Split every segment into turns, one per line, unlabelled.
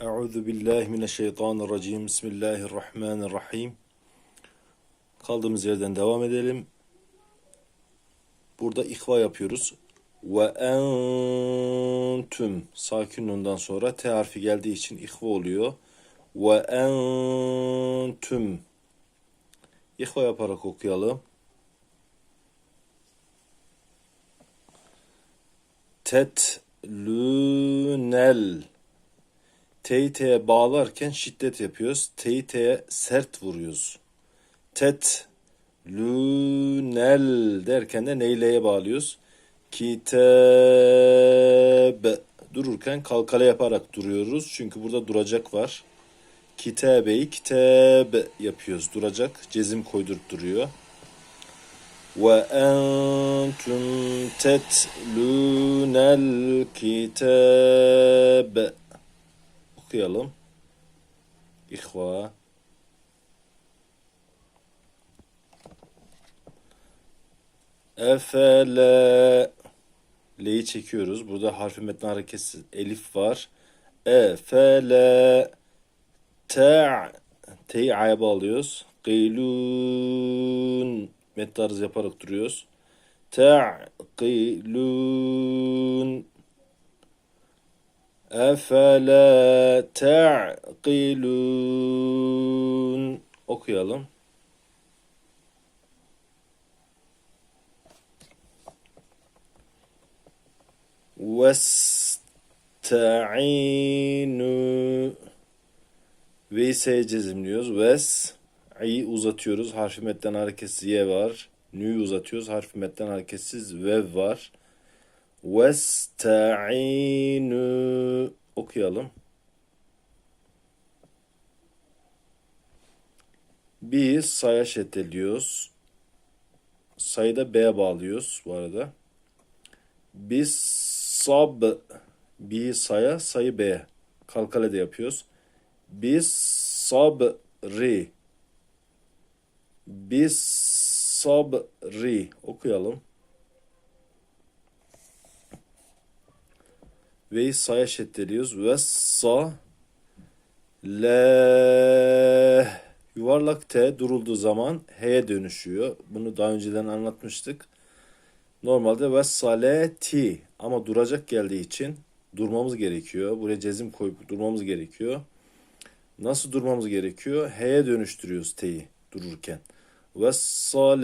Euzu billahi mineşşeytanirracim. Bismillahirrahmanirrahim. Kaldığımız yerden devam edelim. Burada ihva yapıyoruz. Ve entüm sakin ondan sonra T harfi geldiği için ihva oluyor. Ve entüm ihva yaparak okuyalım. Tetlünel T'yi T'ye bağlarken şiddet yapıyoruz. T'yi T'ye sert vuruyoruz. Tet lünel derken de neyleye bağlıyoruz. Kiteb dururken kalkale yaparak duruyoruz. Çünkü burada duracak var. Kitabeyi kiteb yapıyoruz. Duracak. Cezim koydurup duruyor. Ve entüm tetlûnel kitab. Okuyalım. İhva. Efele. L'yi çekiyoruz. Burada harfi metni hareketsiz. Elif var. Efele. Ta. T'yi A'ya bağlıyoruz. Kıylun. Metni yaparak duruyoruz. Ta'qilun. Efele ta'qilun. Okuyalım. Vesta'inu. Ve ise cezimliyoruz. Ves. İ'yi uzatıyoruz. Harfi metten hareketsiz ye var. Nü'yü uzatıyoruz. Harfi metten hareketsiz vev var. Vesta'inu. Okuyalım. Bir saya şeddeliyoruz. Sayıda B'ye bağlıyoruz bu arada. Biz sab bir saya sayı B. Kalkale de yapıyoruz. Biz sabri Bis sabri okuyalım. Ve'yi saya şeddeliyoruz. Ve sa le yuvarlak T durulduğu zaman H'ye dönüşüyor. Bunu daha önceden anlatmıştık. Normalde ve saleti ama duracak geldiği için durmamız gerekiyor. Buraya cezim koyup durmamız gerekiyor. Nasıl durmamız gerekiyor? H'ye dönüştürüyoruz T'yi dururken. Ve saleh.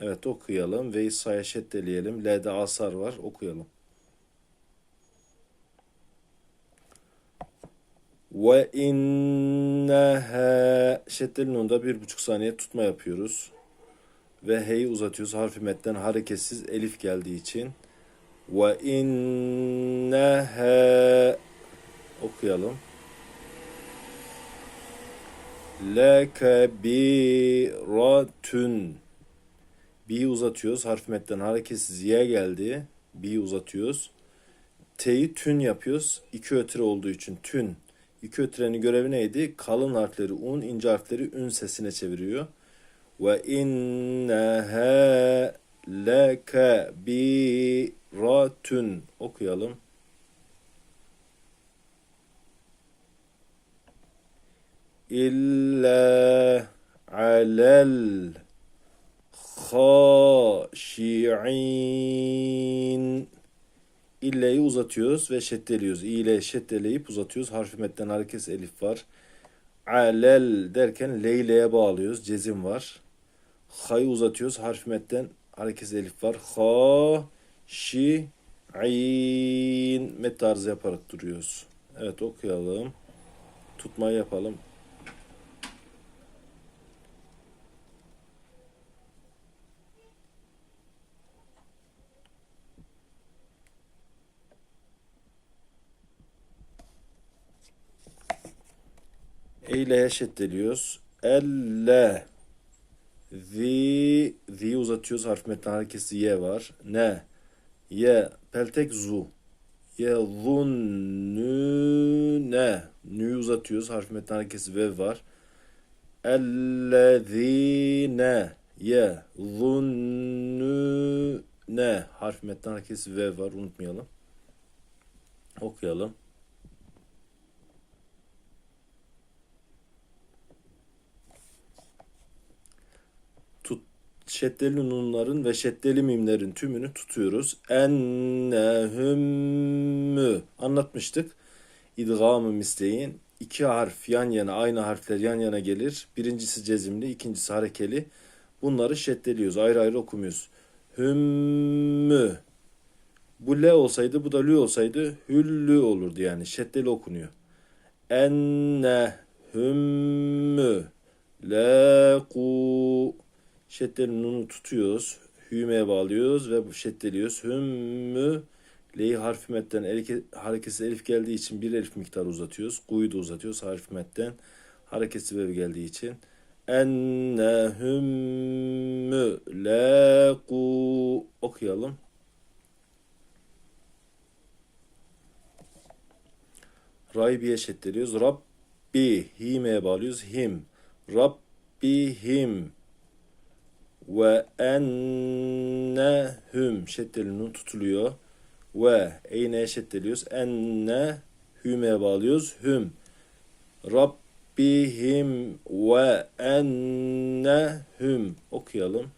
Evet okuyalım. Ve sayı şeddeleyelim. L'de asar var. Okuyalım. Ve innehe şeddeli nunda bir buçuk saniye tutma yapıyoruz. Ve h'yi uzatıyoruz. Harfi metten hareketsiz elif geldiği için. Ve innehe okuyalım. Lekebiratün. B'yi uzatıyoruz. Harf metten hareketsiz y'ye geldi. B'yi uzatıyoruz. T'yi tün yapıyoruz. İki ötürü olduğu için tün. İki ötürenin görevi neydi? Kalın harfleri un, ince harfleri ün sesine çeviriyor. Ve innehe leke biratün. Okuyalım. İlla alel haşi'in İlleyi uzatıyoruz ve şeddeliyoruz. İyle şeddeleyip uzatıyoruz. Harfi metten hareket elif var. Alel derken leyleye bağlıyoruz. Cezim var. Ha'yı uzatıyoruz. Harfi metten hareket elif var. Ha, şi, in. Met tarzı yaparak duruyoruz. Evet okuyalım. Tutmayı yapalım. Eyleye şeddeliyoruz. Elle. Zi. Zi uzatıyoruz. Harf metni harekesi ye var. Ne. Ye. Peltek zu. Ye ne. Nü uzatıyoruz. Harf metni harekesi ve var. Ellezine. Ye. ne. Harf metni harekesi ve var. Unutmayalım. Okuyalım. Şeddeli nunların ve şeddeli mimlerin tümünü tutuyoruz. Ennehümmü anlatmıştık. İdgamı misleyin. İki harf yan yana aynı harfler yan yana gelir. Birincisi cezimli, ikincisi harekeli. Bunları şeddeliyoruz. Ayrı ayrı okumuyoruz. Hümmü. Bu le olsaydı bu da lü olsaydı hüllü olurdu yani. Şeddeli okunuyor. Enne hümmü şeddeli nunu tutuyoruz. Hümeye bağlıyoruz ve şeddeliyoruz. Hümmü L'yi harfi metten hareketsiz elif geldiği için bir elif miktarı uzatıyoruz. Ku'yu da uzatıyoruz harfi metten. Hareketsiz vev geldiği için. Ennehümmü leku okuyalım. Raybiye şeddeliyoruz. Rabbi himeye bağlıyoruz. Him. Rabbihim ve ennehüm şeddeli nun tutuluyor. Ve eyneye şeddeliyoruz. Enne hümeye bağlıyoruz. Hüm. Rabbihim ve ennehüm okuyalım.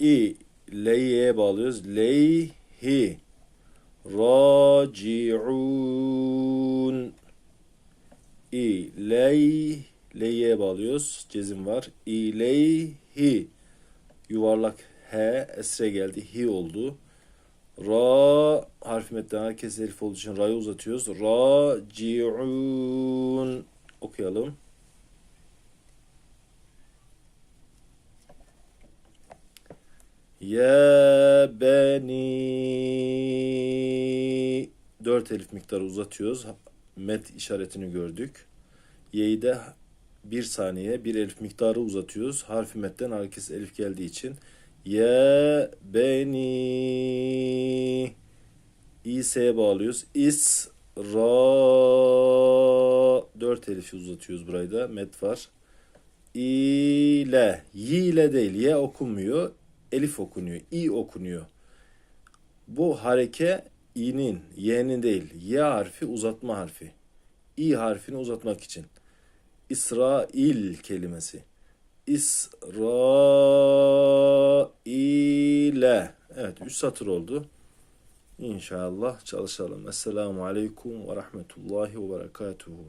İ leyye bağlıyoruz. Leyhi raciun İley leye bağlıyoruz. Cezim var. İleyhi yuvarlak he esre geldi. Hi oldu. Ra harfi metten herkes elif olduğu için ra'yı uzatıyoruz. Raciun okuyalım. Ya beni dört elif miktarı uzatıyoruz. Met işaretini gördük. Y'yi de bir saniye bir elif miktarı uzatıyoruz. Harfi metten hareketsiz elif geldiği için. Ya beni İs'e bağlıyoruz. İs ra dört elifi uzatıyoruz burayı da. Met var. İle. Y ile değil. Y okunmuyor. Elif okunuyor. İ okunuyor. Bu hareke i'nin, y'nin değil. Y harfi uzatma harfi. İ harfini uzatmak için. İsrail kelimesi. İsraile. Evet, üç satır oldu. İnşallah çalışalım. Esselamu Aleyküm ve Rahmetullahi ve Berekatuhu.